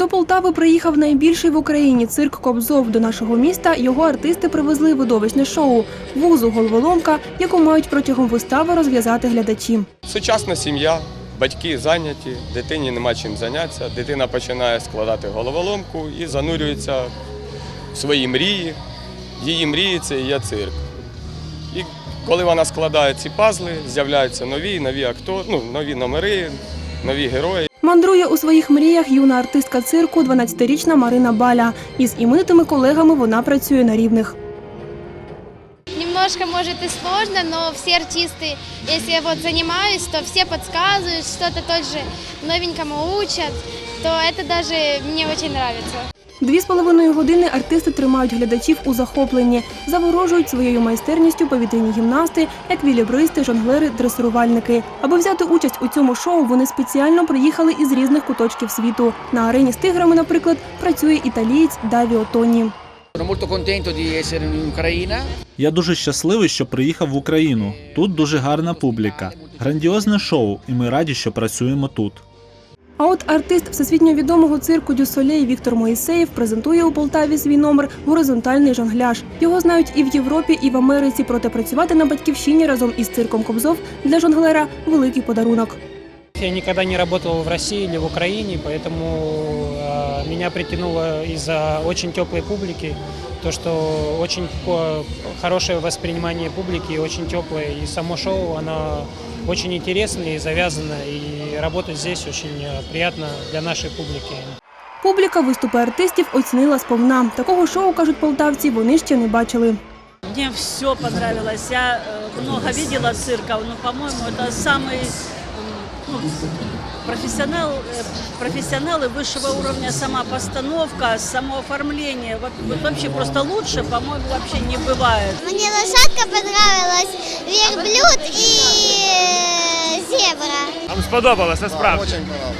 До Полтави приїхав найбільший в Україні цирк Кобзов. До нашого міста його артисти привезли видовищне шоу вузу головоломка, яку мають протягом вистави розв'язати глядачі. Сучасна сім'я, батьки зайняті, дитині нема чим зайнятися. Дитина починає складати головоломку і занурюється в свої мрії. Її мрії це і є цирк. І коли вона складає ці пазли, з'являються нові, нові актори, ну, нові номери, нові герої. Мандрує у своїх мріях юна артистка цирку, 12-річна Марина Баля. Із іменитими колегами вона працює на рівних. Немножко, может, и сложно, но все артисты, если я вот занимаюсь, то все подсказывают, что-то тоже новенькому учат, то это даже мне очень нравится. Дві з половиною години артисти тримають глядачів у захопленні, заворожують своєю майстерністю повітряні гімнасти, еквілібристи, жонглери, дресирувальники. Аби взяти участь у цьому шоу, вони спеціально приїхали із різних куточків світу. На арені з тиграми, наприклад, працює італієць Давіо Тоні. Я дуже щасливий, що приїхав в Україну. Тут дуже гарна публіка, грандіозне шоу, і ми раді, що працюємо тут. А от артист всесвітньо відомого цирку Дю Солей Віктор Моїсеєв презентує у Полтаві свій номер горизонтальний жонгляж. Його знають і в Європі, і в Америці. Проте працювати на батьківщині разом із цирком Кобзов для жонглера великий подарунок. Я никогда не работал в России или в Украине, поэтому э, меня притянуло из-за очень теплой публики, то, что очень ко- хорошее воспринимание публики, очень теплое, и само шоу, оно очень интересное и завязано, и работать здесь очень э, приятно для нашей публики. Публіка виступи артистів оцінила сповна. Такого шоу кажуть полтавці, вони ще не бачили. Мне все понравилось. Я э, много видела цирков, но, по-моему, это самый м, ну, профессионал, э, профессионалы высшего уровня, сама постановка, само оформление. Во- вот Вообще просто лучше, по-моему, вообще не бывает. Мне лошадка понравилась, верблюд и э, зебра. Вам сподобалося справді? Очень понравилось.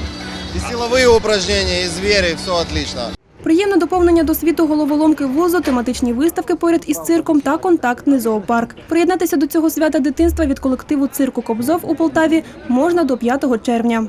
И силовые упражнения, и звери, все отлично. Приємне доповнення до світу головоломки вузу, тематичні виставки поряд із цирком та контактний зоопарк. Приєднатися до цього свята дитинства від колективу цирку Кобзов у Полтаві можна до 5 червня.